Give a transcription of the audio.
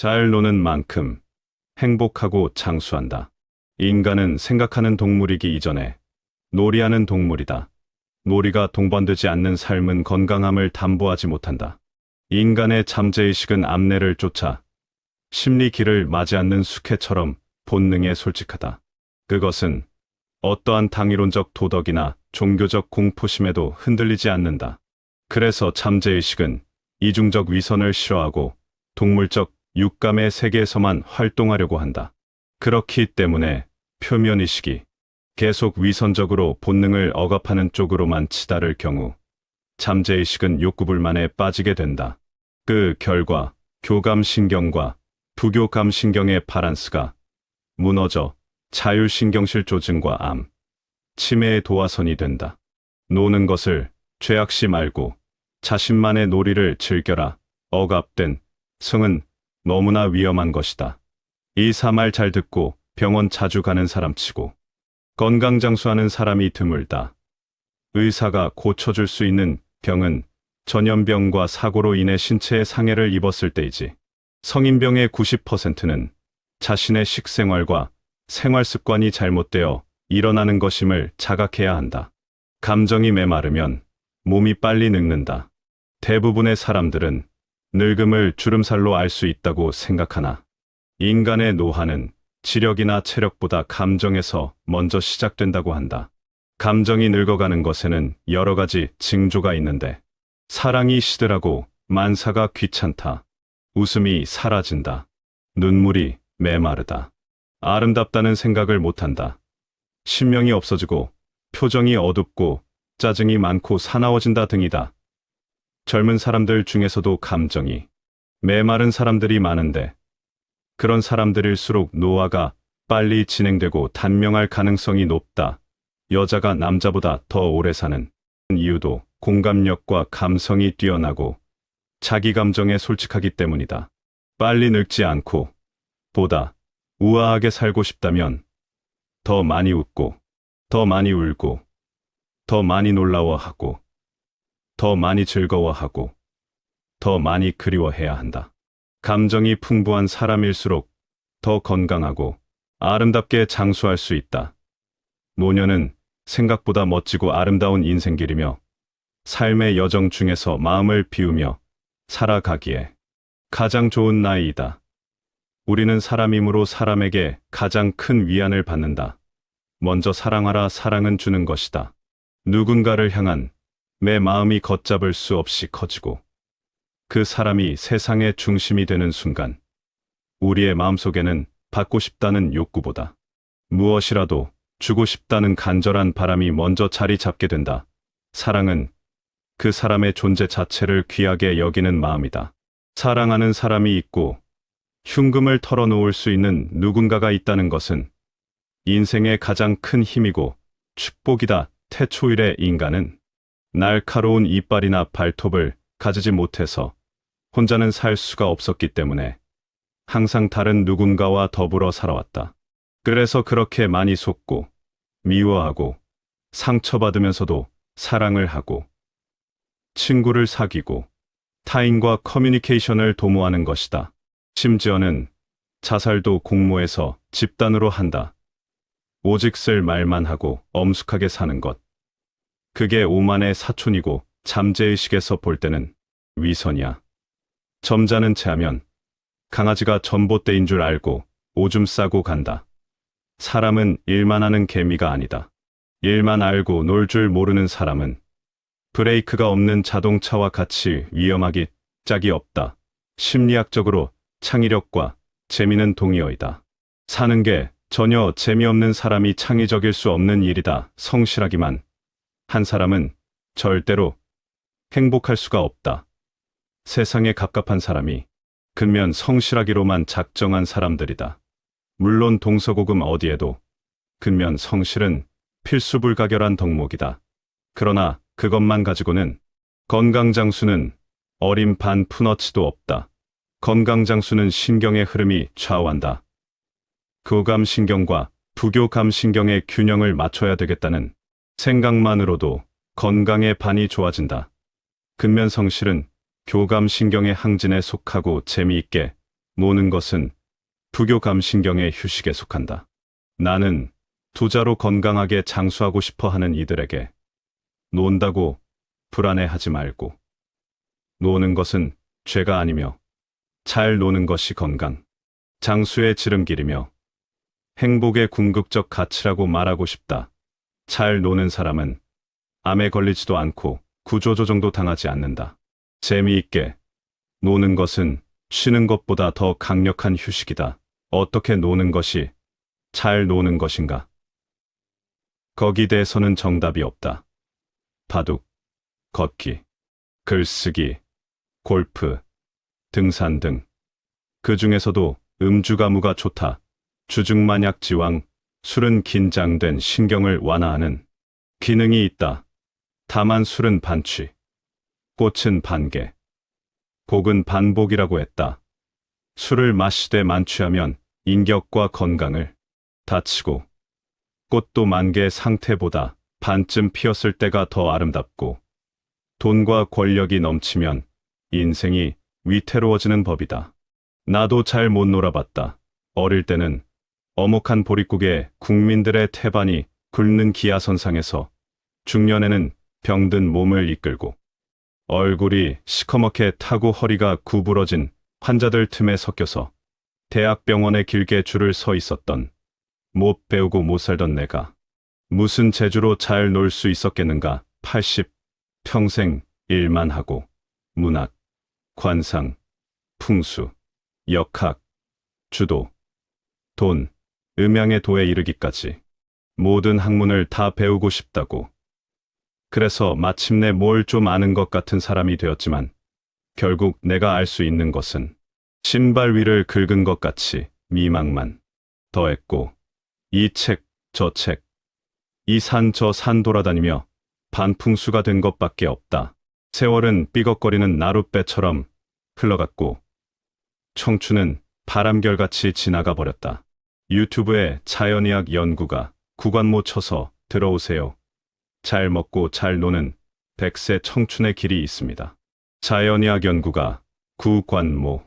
잘 노는 만큼 행복하고 장수한다. 인간은 생각하는 동물이기 이전에 놀이하는 동물이다. 놀이가 동반되지 않는 삶은 건강함을 담보하지 못한다. 인간의 잠재의식은 암내를 쫓아 심리 길을 맞지 않는 수케처럼 본능에 솔직하다. 그것은 어떠한 당위론적 도덕이나 종교적 공포심에도 흔들리지 않는다. 그래서 잠재의식은 이중적 위선을 싫어하고 동물적 육감의 세계에서만 활동하려고 한다. 그렇기 때문에 표면의식이 계속 위선적으로 본능을 억압하는 쪽으로만 치달을 경우 잠재의식은 욕구불만에 빠지게 된다. 그 결과 교감신경과 부교감신경의 바란스가 무너져 자율신경실 조증과 암, 치매의 도화선이 된다. 노는 것을 죄악시 말고 자신만의 놀이를 즐겨라. 억압된 성은 너무나 위험한 것이다. 이 사 말 잘 듣고 병원 자주 가는 사람 치고 건강 장수하는 사람이 드물다. 의사가 고쳐줄 수 있는 병은 전염병과 사고로 인해 신체에 상해를 입었을 때이지. 성인병의 90%는 자신의 식생활과 생활 습관이 잘못되어 일어나는 것임을 자각해야 한다. 감정이 메마르면 몸이 빨리 늙는다. 대부분의 사람들은 늙음을 주름살로 알 수 있다고 생각하나 인간의 노화는 지력이나 체력보다 감정에서 먼저 시작된다고 한다. 감정이 늙어가는 것에는 여러 가지 징조가 있는데 사랑이 시들하고 만사가 귀찮다. 웃음이 사라진다. 눈물이 메마르다. 아름답다는 생각을 못한다. 신명이 없어지고 표정이 어둡고 짜증이 많고 사나워진다 등이다. 젊은 사람들 중에서도 감정이 메마른 사람들이 많은데 그런 사람들일수록 노화가 빨리 진행되고 단명할 가능성이 높다. 여자가 남자보다 더 오래 사는 이유도 공감력과 감성이 뛰어나고 자기 감정에 솔직하기 때문이다. 빨리 늙지 않고 보다 우아하게 살고 싶다면 더 많이 웃고 더 많이 울고 더 많이 놀라워하고 더 많이 즐거워하고 더 많이 그리워해야 한다. 감정이 풍부한 사람일수록 더 건강하고 아름답게 장수할 수 있다. 노년은 생각보다 멋지고 아름다운 인생길이며 삶의 여정 중에서 마음을 비우며 살아가기에 가장 좋은 나이이다. 우리는 사람이므로 사람에게 가장 큰 위안을 받는다. 먼저 사랑하라 사랑은 주는 것이다. 누군가를 향한 내 마음이 걷잡을 수 없이 커지고 그 사람이 세상의 중심이 되는 순간 우리의 마음속에는 받고 싶다는 욕구보다 무엇이라도 주고 싶다는 간절한 바람이 먼저 자리 잡게 된다. 사랑은 그 사람의 존재 자체를 귀하게 여기는 마음이다. 사랑하는 사람이 있고 흉금을 털어놓을 수 있는 누군가가 있다는 것은 인생의 가장 큰 힘이고 축복이다. 태초일의 인간은 날카로운 이빨이나 발톱을 가지지 못해서 혼자는 살 수가 없었기 때문에 항상 다른 누군가와 더불어 살아왔다. 그래서 그렇게 많이 속고 미워하고 상처받으면서도 사랑을 하고 친구를 사귀고 타인과 커뮤니케이션을 도모하는 것이다. 심지어는 자살도 공모해서 집단으로 한다. 오직 쓸 말만 하고 엄숙하게 사는 것. 그게 오만의 사촌이고 잠재의식에서 볼 때는 위선이야. 점잖은 체하면 강아지가 전봇대인 줄 알고 오줌 싸고 간다. 사람은 일만 하는 개미가 아니다. 일만 알고 놀 줄 모르는 사람은 브레이크가 없는 자동차와 같이 위험하기 짝이 없다. 심리학적으로 창의력과 재미는 동의어이다. 사는 게 전혀 재미없는 사람이 창의적일 수 없는 일이다. 성실하기만 한 사람은 절대로 행복할 수가 없다. 세상에 갑갑한 사람이 근면 성실하기로만 작정한 사람들이다. 물론 동서고금 어디에도 근면 성실은 필수불가결한 덕목이다. 그러나 그것만 가지고는 건강장수는 어린 반 푸너치도 없다. 건강장수는 신경의 흐름이 좌우한다. 교감신경과 부교감신경의 균형을 맞춰야 되겠다는 생각만으로도 건강의 반이 좋아진다. 근면성실은 교감신경의 항진에 속하고 재미있게 노는 것은 부교 감신경의 휴식에 속한다. 나는 투자로 건강하게 장수하고 싶어 하는 이들에게 논다고 불안해하지 말고 노는 것은 죄가 아니며 잘 노는 것이 건강, 장수의 지름길이며 행복의 궁극적 가치라고 말하고 싶다. 잘 노는 사람은 암에 걸리지도 않고 구조조정도 당하지 않는다. 재미있게 노는 것은 쉬는 것보다 더 강력한 휴식이다. 어떻게 노는 것이 잘 노는 것인가? 거기 대해서는 정답이 없다. 바둑, 걷기, 글쓰기, 골프, 등산 등. 그 중에서도 음주가무가 좋다. 주중만약 지왕, 술은 긴장된 신경을 완화하는 기능이 있다. 다만 술은 반취, 꽃은 반개, 복은 반복이라고 했다. 술을 마시되 만취하면 인격과 건강을 다치고 꽃도 만개 상태보다 반쯤 피었을 때가 더 아름답고 돈과 권력이 넘치면 인생이 위태로워지는 법이다. 나도 잘 못 놀아봤다. 어릴 때는 어목한 보릿국에 국민들의 태반이 굵는 기아선상에서 중년에는 병든 몸을 이끌고 얼굴이 시커멓게 타고 허리가 구부러진 환자들 틈에 섞여서 대학병원에 길게 줄을 서 있었던 못 배우고 못 살던 내가 무슨 재주로 잘 놀 수 있었겠는가 80 평생 일만 하고 문학, 관상, 풍수, 역학, 주도, 돈, 음양의 도에 이르기까지 모든 학문을 다 배우고 싶다고. 그래서 마침내 뭘 좀 아는 것 같은 사람이 되었지만 결국 내가 알 수 있는 것은 신발 위를 긁은 것 같이 미망만 더했고 이 책, 저 책, 이 산 저 산 돌아다니며 반풍수가 된 것밖에 없다. 세월은 삐걱거리는 나룻배처럼 흘러갔고 청춘은 바람결같이 지나가 버렸다. 유튜브에 자연의학 연구가 구관모 쳐서 들어오세요. 잘 먹고 잘 노는 백세 청춘의 길이 있습니다. 자연의학 연구가 구관모